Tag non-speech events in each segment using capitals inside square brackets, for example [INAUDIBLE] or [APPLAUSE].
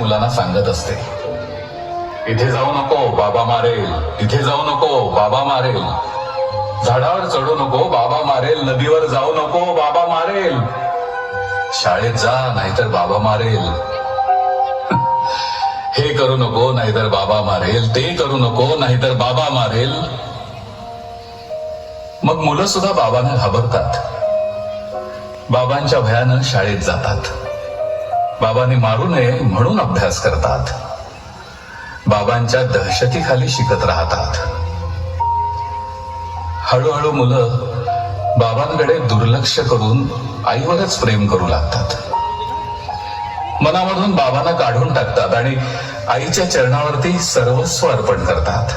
मुलांना सांगत असते. इथे जाऊ नको बाबा मारेल. तिथे जाऊ नको बाबा मारेल. झाडावर चढू नको बाबा मारेल. नदीवर जाऊ नको बाबा मारेल. शाळेत जा नाहीतर बाबा मारेल. [LAUGHS] हे करू नको नाहीतर बाबा मारेल. ते करू नको नाहीतर बाबा मारेल. मग मुलं सुद्धा बाबांना घाबरतात. बाबांच्या भयानं शाळेत जातात. बाबांनी मारू नये म्हणून अभ्यास करतात. बाबांच्या दहशतीखाली शिकत राहतात. हळूहळू मुलं बाबांकडे दुर्लक्ष करून आईवरच प्रेम करू लागतात. मनामधून बाबांना काढून टाकतात आणि आईच्या चरणावरती सर्वस्व अर्पण करतात.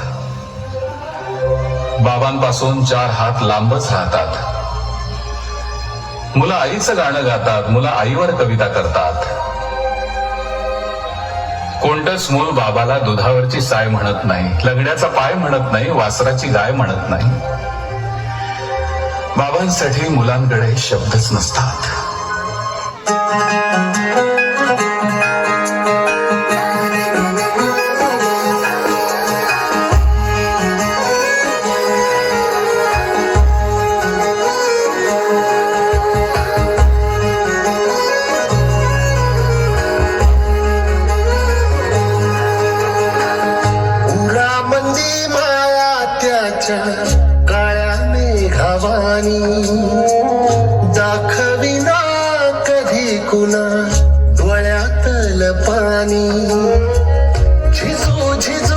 बाबांपासून चार हात लांबच राहतात. मुलं आईचं गाणं गातात मुलं आईवर कविता करतात. कोणतंच मूल बाबाला दुधावरची साय म्हणत नाही लंगड्याचा पाय म्हणत नाही वासराची गाय म्हणत नाही. बाबांसाठी मुलांकडे शब्दच नसतात. झिजू झिजू.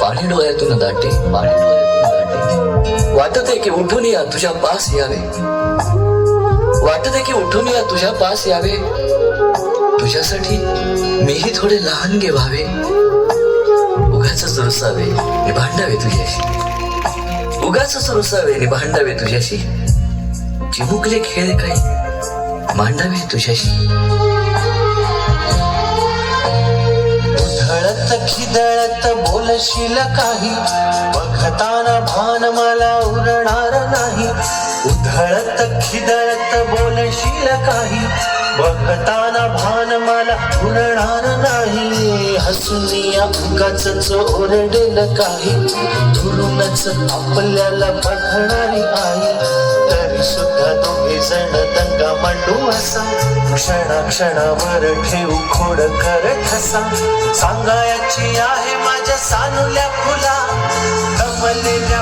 पाणी डोळ्यातून दाटे पाणी डोळ्यातून दाटे. वाटत आहे की उठून या तुझ्या पास यावे. वाटते की उठून या तुझ्या पास यावे. तुझ्यासाठी मीही थोडे लहान गे व्हावे उगाच रुसावे नि भांडावे तुझ्याशी. उगाच रुसावे नि भांडावे तुझ्याशी. चिमुकले खेळ काही मांडावे तुझ्याशी. खिदळत बोलशील काही? बघताना भान मला उरणार नाही. उधळत खिदळत बोलशील काही? बघताना भान मला उरणार नाही. हसुनी या उगाच ओरडेल काही? धुरूनच आपल्याला बघणारी आई. तरी सुद्धा दोघे जण दंगा मांडू असा. क्षणा क्षणावर ठेवू खोड कर ठसा सांगायची आहे माझ्या सानुल्या फुला. कमलेल्या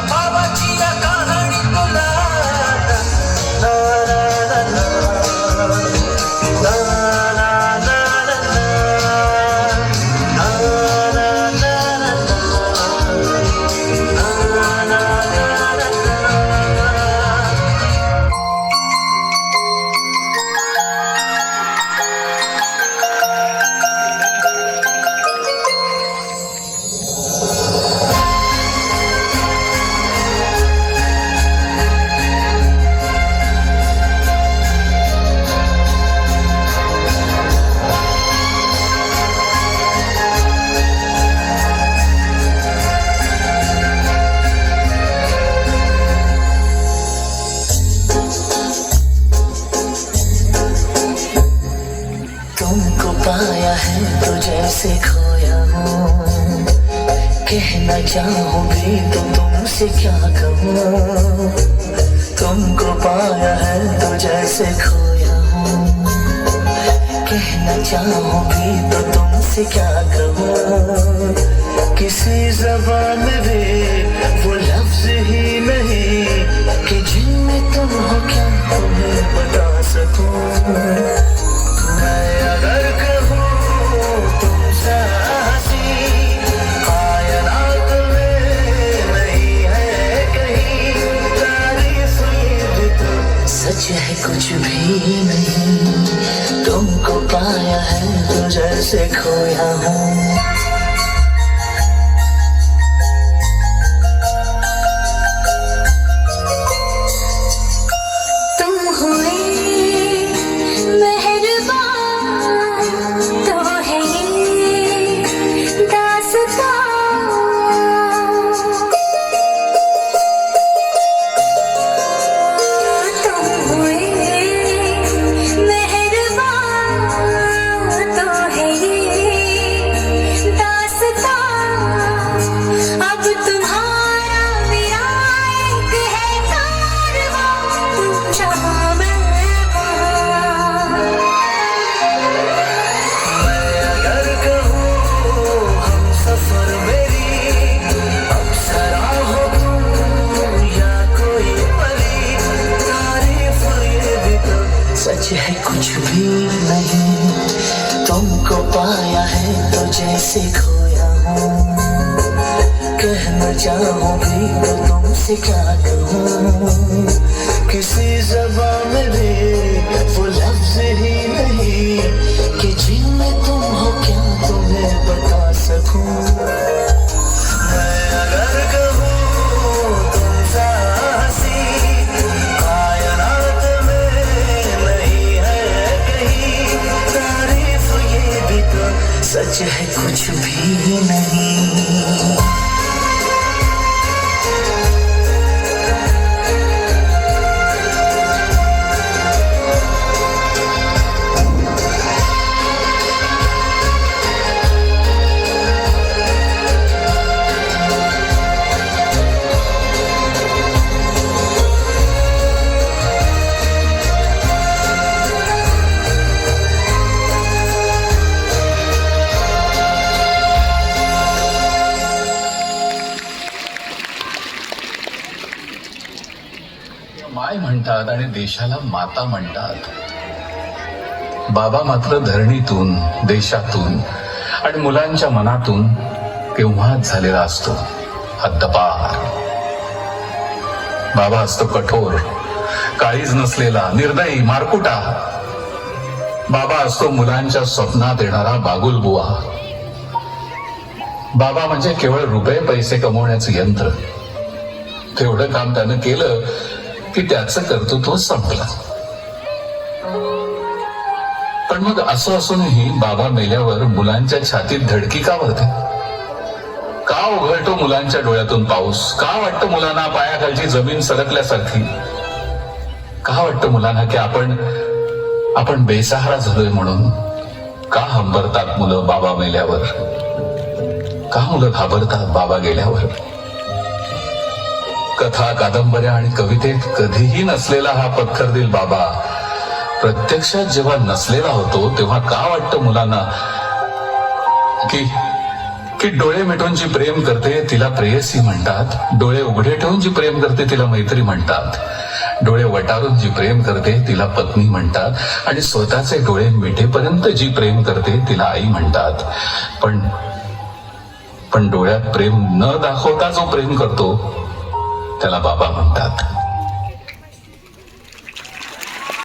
कहना चाहूँगी तो तुमसे क्या कहूँ? तुमको पाया है तो जैसे खोया हूँ। कहना चाहूँगी तो तुमसे क्या कहूँ? किसी जबान में भी तो कुछ भी नहीं तुमको पाया है तो जैसे खोया हूँ। जैसे खोया हूँ कहना चाहूँ भी तो तुमसे क्या कहूँ? किसी जबान में भी वो लफ्ज ही नहीं कि जिनमें तुम हो क्या तुम्हें बता सकूँ? मैं अगर म्हणतात आणि देशाला माता म्हणतात. बाबा मात्र धरणीतून देशातून आणि मुलांच्या मनातून केव्हाच झालेला असतो. हद्दपार. बाबा असतो कठोर काळीज नसलेला निर्दयी मारकुटा. बाबा असतो मुलांच्या स्वप्नात येणारा बागुलबुवा. बाबा म्हणजे केवळ रुपये पैसे कमवण्याचं यंत्र. तेवढं काम त्यानं केलं की त्याचं कर्तृत्व संपलं. पण मग असं असूनही बाबा मेल्यावर मुलांच्या छातीत धडकी का भरते? का उघडतो मुलांच्या डोळ्यातून पाऊस? का वाटतं मुलांना पायाखालची जमीन सरकल्यासारखी? का वाटतं मुलांना की आपण आपण बेसहारा झालोय म्हणून? का हंबरतात मुलं बाबा मेल्यावर? का मुलं घाबरतात बाबा गेल्यावर? कथा कादंबऱ्या आणि कवितेत कधीही नसलेला हा पत्थरदिल बाबा. प्रत्यक्षात जेव्हा नसलेला होतो तेव्हा का वाटतं मुलांना की की डोळे मिटून जी प्रेम करते तिला प्रेयसी म्हणतात. डोळे उघडे ठेवून जी प्रेम करते तिला मैत्री म्हणतात. डोळे वटारून जी प्रेम करते तिला पत्नी म्हणतात. आणि स्वतःचे डोळे मिठेपर्यंत जी प्रेम करते तिला आई म्हणतात. पण पण डोळ्यात प्रेम न दाखवता जो प्रेम करतो त्याला बाबा म्हणतात.